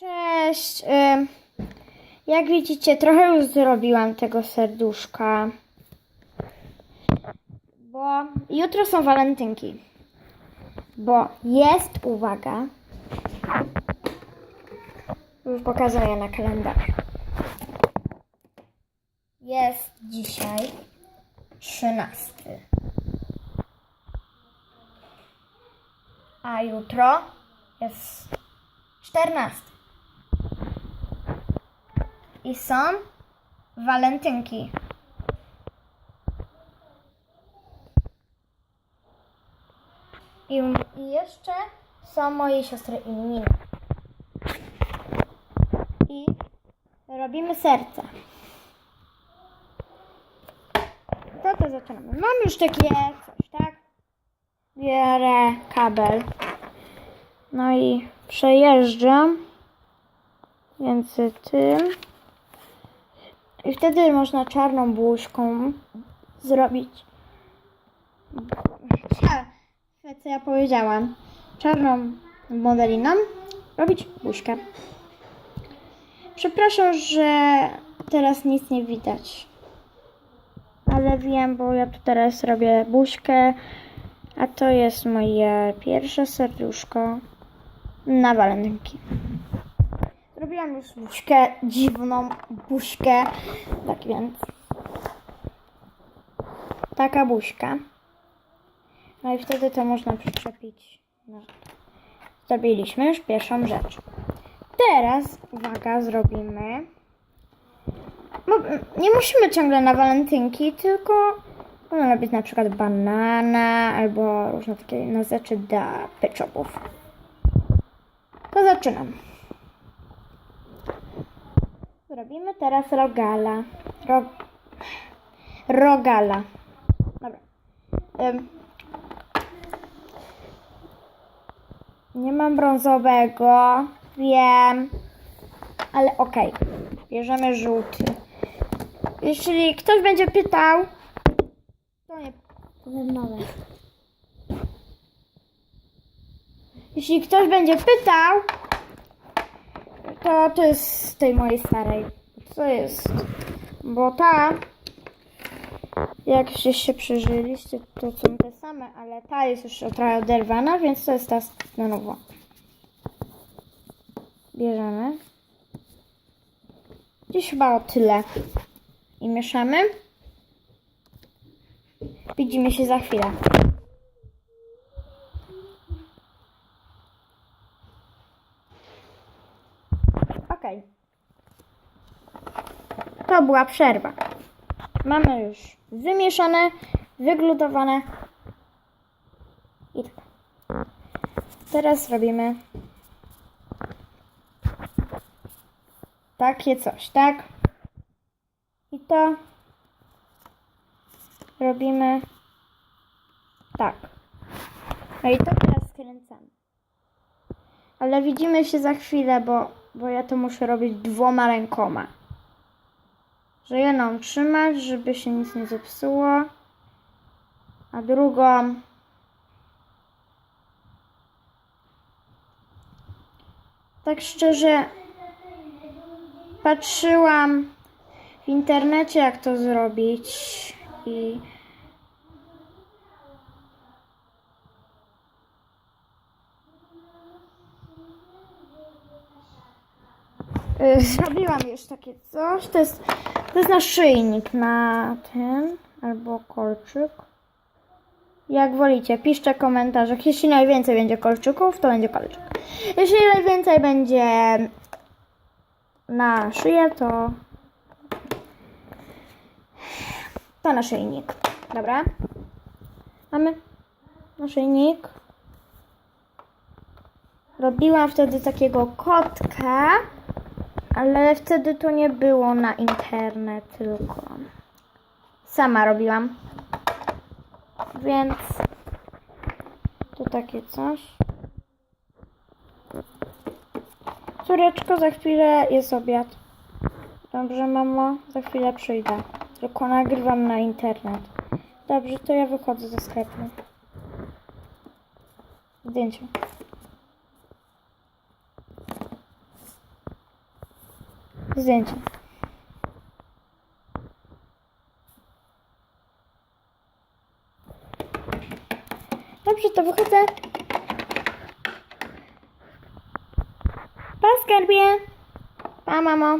Cześć. Jak widzicie, trochę już zrobiłam tego serduszka. Bo jutro są walentynki. Bo jest, uwaga, już pokazuję na kalendarz. Jest dzisiaj 13. A jutro jest 14. I są walentynki. I, I jeszcze są moje siostry imieniny. I robimy serce. To to zaczynamy. Mam już takie coś, tak? Biorę kabel. No i przejeżdżam między tym. I wtedy można czarną buźką zrobić. Co ja powiedziałam? Czarną modeliną robić buźkę. Przepraszam, że teraz nic nie widać. Ale wiem, bo ja tu teraz robię buźkę, a to jest moje pierwsze serduszko na walentynki. Zrobiłam już buźkę, dziwną buźkę, tak więc taka buźka. No i wtedy to można przyczepić. No. Zrobiliśmy już pierwszą rzecz. Teraz, uwaga, zrobimy. Bo nie musimy ciągle na walentynki, tylko można robić na przykład banana albo różne takie na rzeczy dla pieczopów. To zaczynam. Zrobimy teraz rogala. Ro... Rogala. Dobra. Ym. Nie mam brązowego. Wiem. Ale okej. Bierzemy żółty. Jeśli ktoś będzie pytał, to nie powiem nowe. Jeśli ktoś będzie pytał, to jest z tej mojej starej. Co jest? Bo ta, jak się, się przeżyliście, to są te same, ale ta jest już trochę oderwana, więc to jest ta na nowo. Bierzemy. Gdzieś chyba o tyle. I mieszamy. Widzimy się za chwilę. Okej. To była przerwa. Mamy już wymieszane, wyglutowane. I tak. Teraz robimy takie coś, tak? I to robimy tak. No i to teraz skręcamy. Ale widzimy się za chwilę, bo, bo ja to muszę robić dwoma rękoma. Że jedną trzymać, żeby się nic nie zepsuło, a drugą tak szczerze patrzyłam w internecie, jak to zrobić i Y, Zrobiłam już takie coś. To jest, to jest naszyjnik na ten albo kolczyk. Jak wolicie, piszcie w komentarzach. Jeśli najwięcej będzie kolczyków, to będzie kolczyk. Jeśli najwięcej będzie na szyję, to to naszyjnik. Dobra. Mamy naszyjnik. Robiłam wtedy takiego kotka, ale wtedy to nie było na internet, tylko sama robiłam. Więc to takie coś. Córeczko, za chwilę jest obiad. Dobrze, mamo, za chwilę przyjdę. Tylko nagrywam na internet. Dobrze, to ja wychodzę ze sklepu. Zdjęcie. Zdjęcie. Dobrze, to wychodzę. Pa, skarbie. Pa, mamo.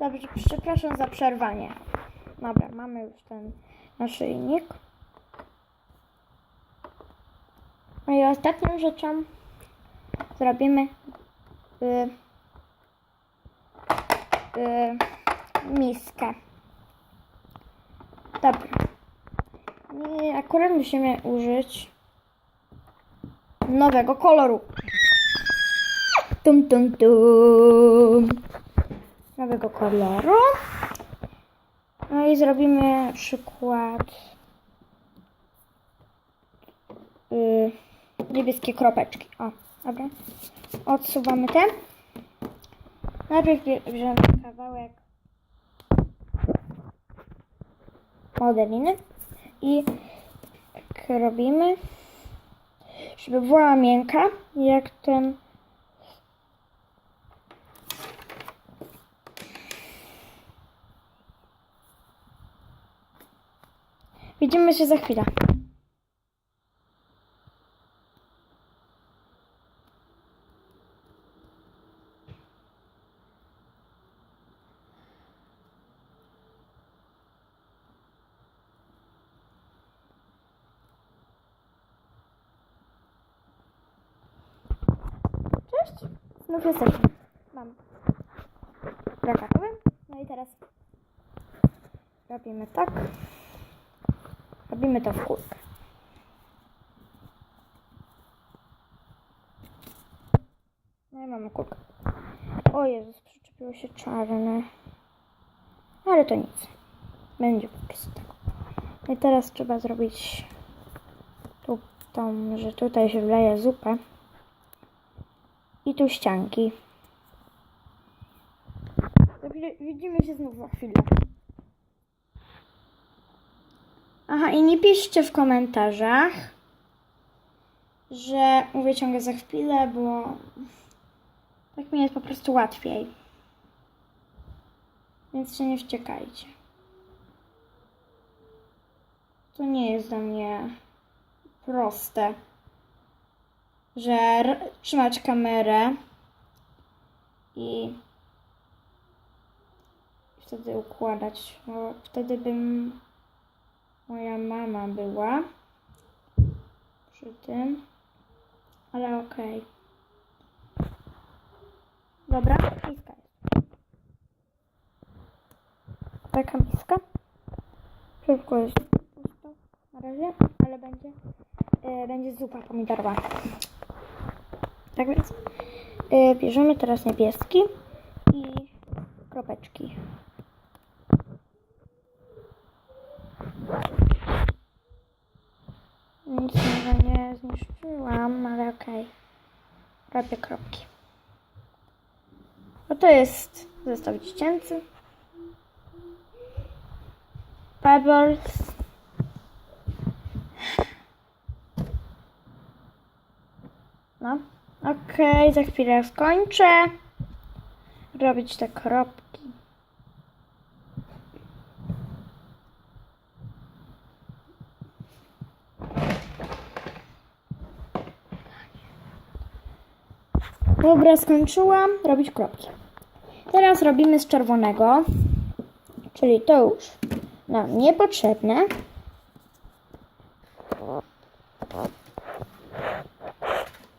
Dobrze, przepraszam za przerwanie. Dobra, mamy już ten naszyjnik. No i ostatnią rzeczą zrobimy y, y, miskę. Dobra. I akurat musimy użyć nowego koloru. Tum, tum, tum. Nowego koloru. No i zrobimy przykład y, niebieskie kropeczki. O, dobra. Odsuwamy te. Najpierw bie- bierzemy kawałek modeliny i tak robimy, żeby była miękka, jak ten Widzimy się za chwilę. Cześć, znów jesteśmy. Mam brakakowy. No i teraz robimy tak. Robimy to w kulkę. No i mamy kulkę. O Jezus, przyczepiło się czarne. Ale to nic. Będzie po prostu tak. No I teraz trzeba zrobić tą, że tutaj się wleje zupę. I tu ścianki. Widzimy się znów za chwilę. Aha, i nie piszcie w komentarzach, że mówię ciągle za chwilę, bo tak mi jest po prostu łatwiej. Więc się nie wściekajcie. To nie jest dla mnie proste, że trzymać kamerę i wtedy układać. No, wtedy bym moja mama była przy tym, ale okej. Dobra, miska jest. Taka miska. Wszystko jest na razie, ale będzie, e, będzie zupa pomidorowa. Tak więc e, bierzemy teraz niebieski i kropeczki. Nic może nie zniszczyłam, ale okej. Robię kropki. No to jest zestaw dziecięcy. Pebbles. No, okej, za chwilę skończę robić te kropki. Dobra, skończyłam robić kropki. Teraz robimy z czerwonego, czyli to już nam niepotrzebne.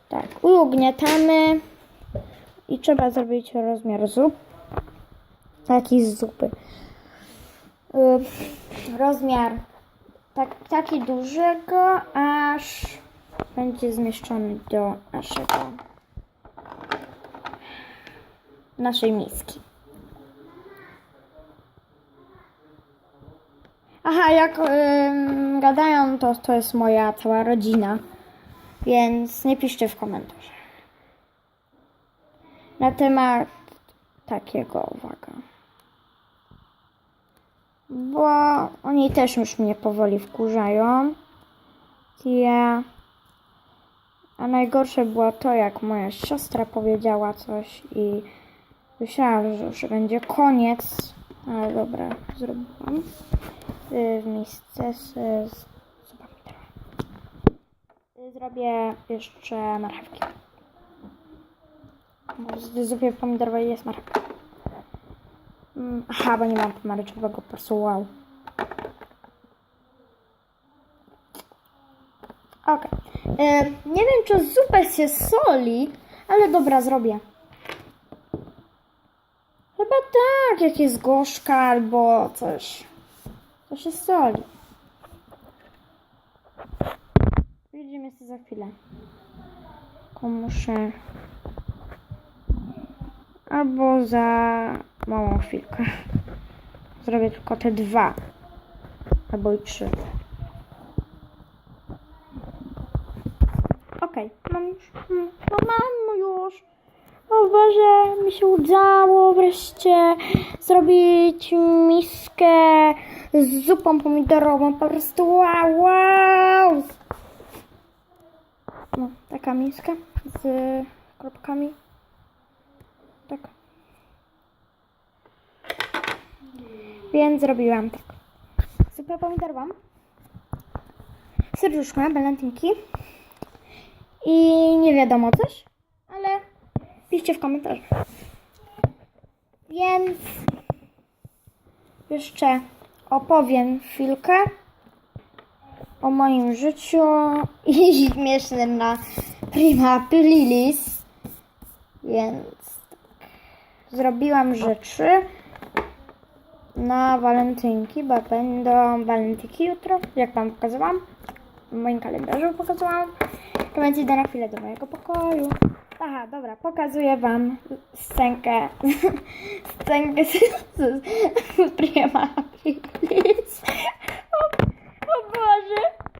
Tak, ugniatamy i trzeba zrobić rozmiar zup. Taki z zupy. Y, rozmiar tak, taki dużego, aż będzie zmieszczony do naszego naszej miski. Aha, jak gadają, to to jest moja cała rodzina, więc nie piszcie w komentarzach. Na temat takiego, uwaga. Bo oni też już mnie powoli wkurzają. Ja. A najgorsze było to, jak moja siostra powiedziała coś i Myślałam, że już będzie koniec, ale dobra, zrobiłam. Y, W miejsce z, z zupami teraz. Y, Zrobię jeszcze marchewki. W zupie pomidorowej jest marchewka. Mm, Aha, bo nie mam pomarańczowego pasu, wow. Okej. E, Nie wiem, czy zupę się soli, ale dobra, zrobię. Chyba tak, jak jest gorzka albo coś. To się soli. Widzimy się za chwilę. Muszę... Albo za małą chwilkę. Zrobię tylko te dwa. Albo i trzy. Okej, mam już. No mam już. O Boże, mi się udało wreszcie zrobić miskę z zupą pomidorową. Po prostu wow, wow. No, taka miska z kropkami. Tak. Więc zrobiłam tak. Zupę pomidorową. Serduszka, balantynki. I nie wiadomo coś, ale piszcie w komentarzach. Więc jeszcze opowiem chwilkę o moim życiu i śmiesznym na Prima Aprilis. Więc zrobiłam rzeczy na walentynki, bo będą walentynki jutro, jak wam pokazałam. W moim kalendarzu pokazałam. To więc idę na chwilę do mojego pokoju. Aha, dobra, pokazuję wam scenkę. scenkę z, z, z